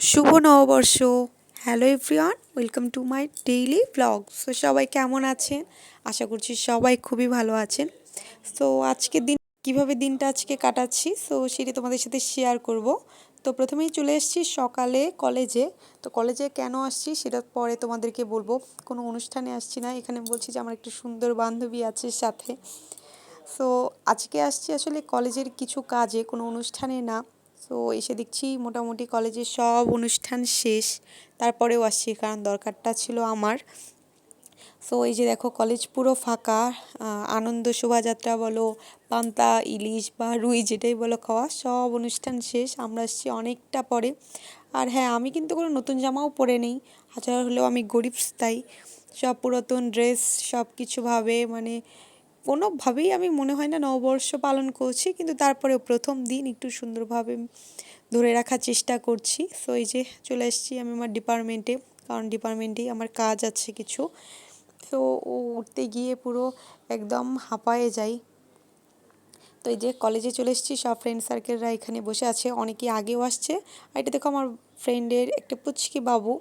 শুভ নববর্ষ। Hello everyone welcome to my daily blog so সবাই কেমন আছেন? আশা করছি সবাই খুবই ভালো আছেন। সো আজকের দিন, কীভাবে দিনটা আজকে কাটাচ্ছি? সো সেটি তোমাদের সাথে শেয়ার করব। তো প্রথমেই চলে এসেছি সকালে কলেজে তো কলেজে কেন আসছি সেটা পরে তোমাদেরকে বলব। কোনো অনুষ্ঠানে আসছি না। এখানে বলছি যে আমার একটু সুন্দর বান্ধবী আছে সাথে। সো আজকে আসছি আসলে কলেজের কিছু কাজে, কোনো অনুষ্ঠানে না। সো এসে দেখছি মোটামুটি কলেজের সব অনুষ্ঠান শেষ। তারপরেও আসছি, কারণ দরকারটা ছিল আমার। সো এই যে দেখো, কলেজ পুরো ফাঁকা আনন্দ, শোভাযাত্রা বলো, পান্তা, ইলিশ বা রুই, যেটাই বলো খাওয়া, সব অনুষ্ঠান শেষ। আমরা আসছি অনেকটা পরে। আর হ্যাঁ আমি কিন্তু কোনো নতুন জামাও পরে নেই। হাজার হলেও আমি গরিব তাই। সব পুরাতন ড্রেস সব কিছুভাবে মানে কোনোভাবেই আমি মনে হয় না নববর্ষ পালন করছি, কিন্তু তারপরেও প্রথম দিন একটু সুন্দরভাবে ধরে রাখার চেষ্টা করছি। সো এই যে চলে এসেছি আমি আমার ডিপার্টমেন্টে কারণ ডিপার্টমেন্টেই আমার কাজ আছে কিছু। তো ও উঠতে গিয়ে পুরো একদম হাঁপায়ে যাই। তো এই যে কলেজে চলে এসেছি, সব ফ্রেন্ড সার্কেলরা এখানে বসে আছে। অনেকেই আগেও আসছে। আর এটা দেখো আমার ফ্রেন্ডের একটা পুচকি বাবু,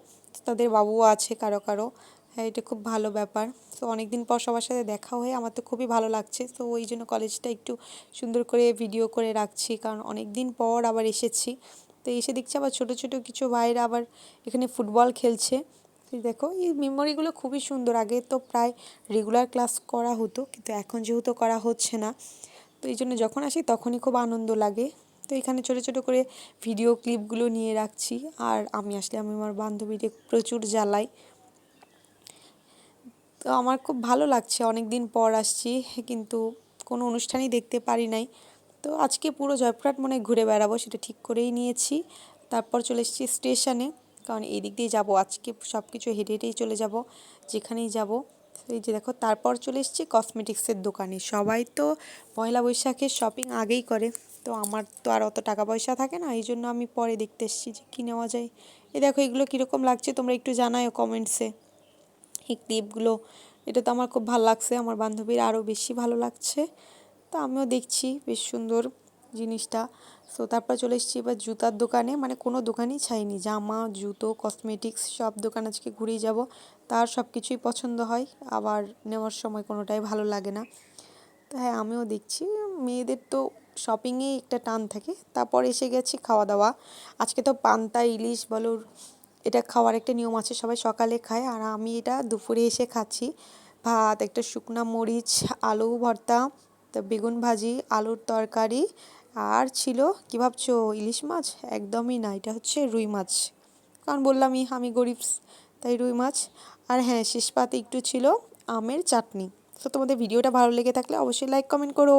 তাদের বাবুও আছে কারও কারও। এটা খুব ভালো ব্যাপার। তো অনেক দিন পর সবার সাথে দেখা হয়ে আমার তো খুবই ভালো লাগছে। তো ওই জন্য কলেজটা একটু সুন্দর করে ভিডিও করে রাখছি, কারণ অনেক দিন পর আবার এসেছি। তো এসে দেখছি আবার ছোটো ছোটো কিছু বাইরে আবার এখানে ফুটবল খেলছে। দেখো, এই মেমোরিগুলো খুবই সুন্দর। আগে তো প্রায় রেগুলার ক্লাস করা হতো, কিন্তু এখন যেহেতু করা হচ্ছে না, তো এই জন্য যখন আসি তখনই খুব আনন্দ লাগে। তো এখানে ছোটো ছোটো করে ভিডিও ক্লিপগুলো নিয়ে রাখছি। আর আমি আসলে, আমি আমার বান্ধবীদের প্রচুর জ্বালাই। তো আমার খুব ভালো লাগছে অনেক দিন পর আসছি, কিন্তু কোনো অনুষ্ঠানই দেখতে পারি নাই। তো আজকে পুরো জয়পুরহাট মনে ঘুরে বেড়াবো, সেটা ঠিক করেই নিয়েছি। তারপর চলে এসেছি স্টেশনে, কারণ এই দিক দিয়ে যাব। আজকে সব কিছু হেঁটে হেঁটেই চলে যাব, যেখানেই যাব। এই যে দেখো, তারপর চলে এসেছি কসমেটিক্সের দোকানে। সবাই তো পয়লা বৈশাখের শপিং আগেই করে, তো আমার তো আর অত টাকা পয়সা থাকে না, এই জন্য আমি পরে দেখতে এসেছি যে কী নেওয়া যায়। এই দেখো, এগুলো কীরকম লাগছে তোমরা একটু জানাও কমেন্টসে এই ক্লিপগুলো এটা তো আমার খুব ভালো লাগছে, আমার বান্ধবীর আরও বেশি ভালো লাগছে। তো আমিও দেখছি, বেশ সুন্দর জিনিসটা। সো তারপর চলে এসেছি এবার জুতার দোকানে। মানে কোনো দোকানই ছাইনি, জামা, জুতো কসমেটিক্স সব দোকান আজকে ঘুরেই যাব। তার সব কিছুই পছন্দ হয়, আবার নেওয়ার সময় কোনোটাই ভালো লাগে না। তো হ্যাঁ আমিও দেখছি। মেয়েদের তো শপিংয়েই একটা টান থাকে। তারপর এসে গেছি খাওয়া দাওয়া আজকে তো পান্তা, ইলিশ, বলো এটা খাওয়ার একটা নিয়ম আছে, সবাই সকালে খায়। আর আমি এটা দুপুরে এসে খাচ্ছি। ভাত, একটা শুকনা মরিচ, আলু ভর্তা, তা বেগুন ভাজি, আলুর তরকারি। আর ছিল, কী ভাবছ, ইলিশ মাছ? একদমই না, এটা হচ্ছে রুই মাছ। কারণ বললামই আমি গরিব, তাই রুই মাছ। আর হ্যাঁ শেষ পাতে একটু ছিল আমের চাটনি। তো তোমাদের ভিডিওটা ভালো লেগে থাকলে অবশ্যই লাইক কমেন্ট করো।